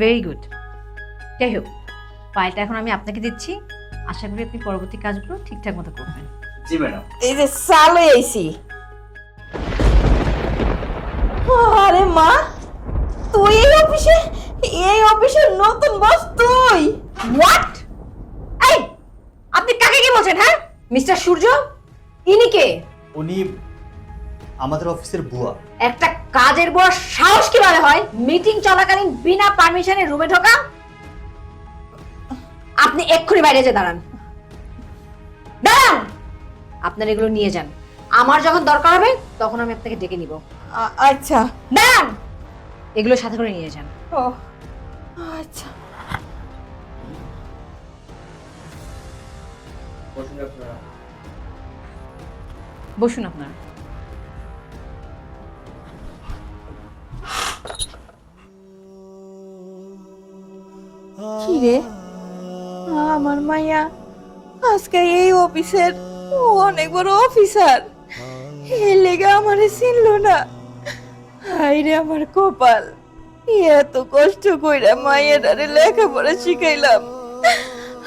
Very good যাই হোক ফাইলটা এখন আমি আপনাকে দিচ্ছি। আশা করি আপনি পরবর্তী কাজগুলো ঠিকঠাক মতো করবেন। জি ম্যাডাম। এই যে আরে মা তুই এই অফিসে এই অফিসের নতুন বস তুই? হোয়াট এই আপনি কাকে কি বলছেন হ্যাঁ? মিস্টার সূর্য? ইনি কে? উনি আমাদের অফিসের বুয়া। একটা কাজের বড় সাহস কীভাবে হয়? মিটিং চলাকালীন বিনা পারমিশনে রুমে ঢোকা? আপনি এক্ষুনি বাইরে যে দাঁড়ান। দাঁড়ান! আপনার এগুলো নিয়ে যান। আমার যখন দরকার হবে তখন আমি আপনাকে ডেকে নিব। আচ্ছা। দাঁড়ান! এগুলো সাথে করে নিয়ে যান। ও আচ্ছা। বসুন আপনারা। কি রে আমার মাইয়া, আজকে এই অফিসের অনেক বড় অফিসার। এই লেগে আমারে চিনল না। হাই আমার কপাল, এত কষ্ট কইরা মাইয়াটারে লেখাপড়া শিখাইলাম।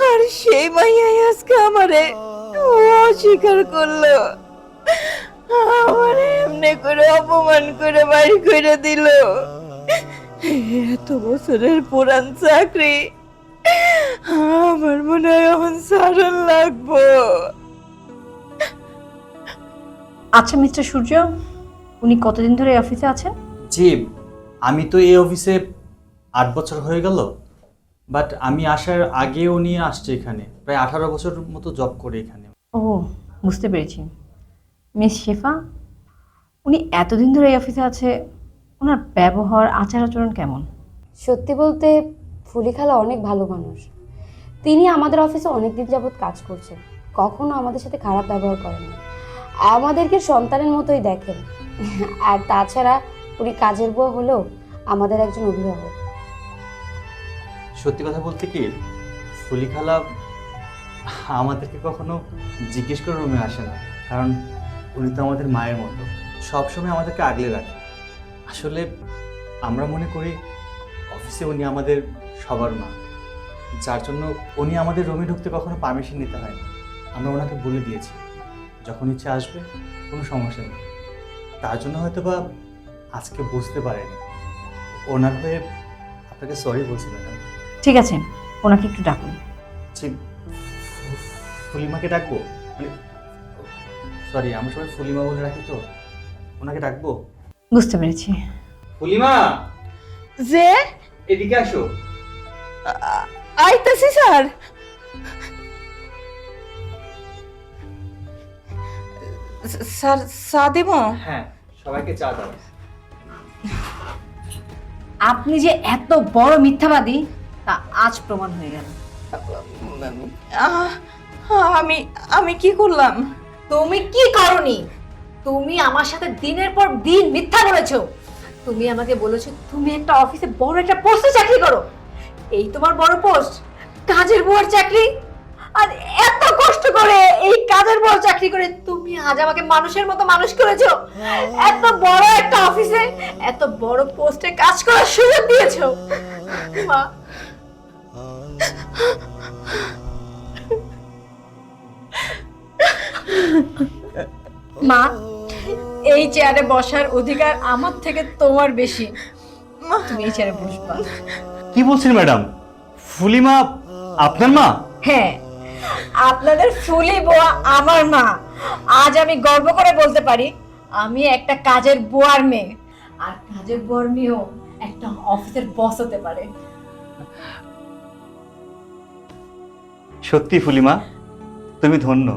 আর সেই মাইয়াই আজকে আমারে অস্বীকার করল। আমারে এমনি করে অপমান করে বাড়ি করে দিল। এত বছরের পুরান চাকরি। আমার মনে হয় এখন সারণ লাগবো। আচ্ছা মিস্টার সূর্য উনি কতদিন ধরে এই অফিসে আছেন? জি আমি তো এই অফিসে আট বছর হয়ে গেল বাট আমি আসার আগে উনি আসছে এখানে প্রায় আঠারো বছর মতো জব করে এখানে। ও বুঝতে পেরেছি। মিস শেফা উনি এতদিন ধরে এই অফিসে আছে ওনার ব্যবহার আচার আচরণ কেমন? সত্যি বলতে ফুলি খালা অনেক ভালো মানুষ। তিনি আমাদের অফিসে অনেক দিন যাবৎ কাজ করছেন। কখনো আমাদের সাথে খারাপ ব্যবহার করেন না। আমাদেরকে সন্তানের মতোই দেখেন। আর তাছাড়া উনি কাজের বউ হলেও আমাদের একজন অভিভাবক। সত্যি কথা বলতে কি ফুলি খালা আমাদেরকে কখনো জিজ্ঞেস করে রুমে আসে না। কারণ উনি তো আমাদের মায়ের মতো। সবসময় আমাদেরকে আগলে রাখে। আসলে আমরা মনে করি অফিসে উনি আমাদের সবার মা। যার জন্য উনি আমাদের রুমে ঢুকতে কখনো পারমিশন নিতে হয় না আমরা ওনাকে বলে দিয়েছি। যখন ইচ্ছে আসবে কোনো সমস্যা নেই। তার জন্য হয়তো বা আজকে বুঝতে পারেনি। ওনার হয়ে আপনাকে সরি বলছি ম্যাডাম। ঠিক আছে ওনাকে একটু ডাকুন। জি ফুলিমাকে ডাকবো? মানে সরি আমরা সবাই ফুলিমা বলে রাখি তো। ওনাকে ডাকবো? বুঝতে পেরেছি। ফুলিমা যে? এদিকে আসো। আইতাছি স্যার। স্যার চা দিব? হ্যাঁ সবাইকে চা দাও। আপনি যে এত বড় মিথ্যাবাদী তা আজ প্রমাণ হয়ে গেল। আহ, আমি আমি কি করলাম? তুমি কি করনি? তুমি আমার সাথে দিনের পর দিন মিথ্যা বলেছ। তুমি আমাকে বলেছ তুমি একটা অফিসে বড় একটা পোস্টে চাকরি করো। এই তোমার বড় পোস্ট কাজের বড় চাকরি। আর এত কষ্ট করে এই কাজের বড় চাকরি করে তুমি আজ আমাকে মানুষের মতো মানুষ করেছ। এত বড় একটা অফিসে এত বড় পোস্টে কাজ করার সুযোগ দিয়েছ। মা। মা এই চেয়ারে বসার অধিকার আমার থেকে তোমার বেশি। তুমি এই চেয়ারে বসবা। কি বলছেন ম্যাডাম? ফুলিমা আপনার মা? হ্যাঁ আপনাদের ফুলি বোয়া আমার মা। আজ আমি গর্ব করে বলতে পারি আমি একটা কাজের বোয়ার মেয়ে। আর কাজের বুয়ার মেয়েও একটা অফিসের বস হতে পারে। সত্যি ফুলিমা তুমি ধন্য।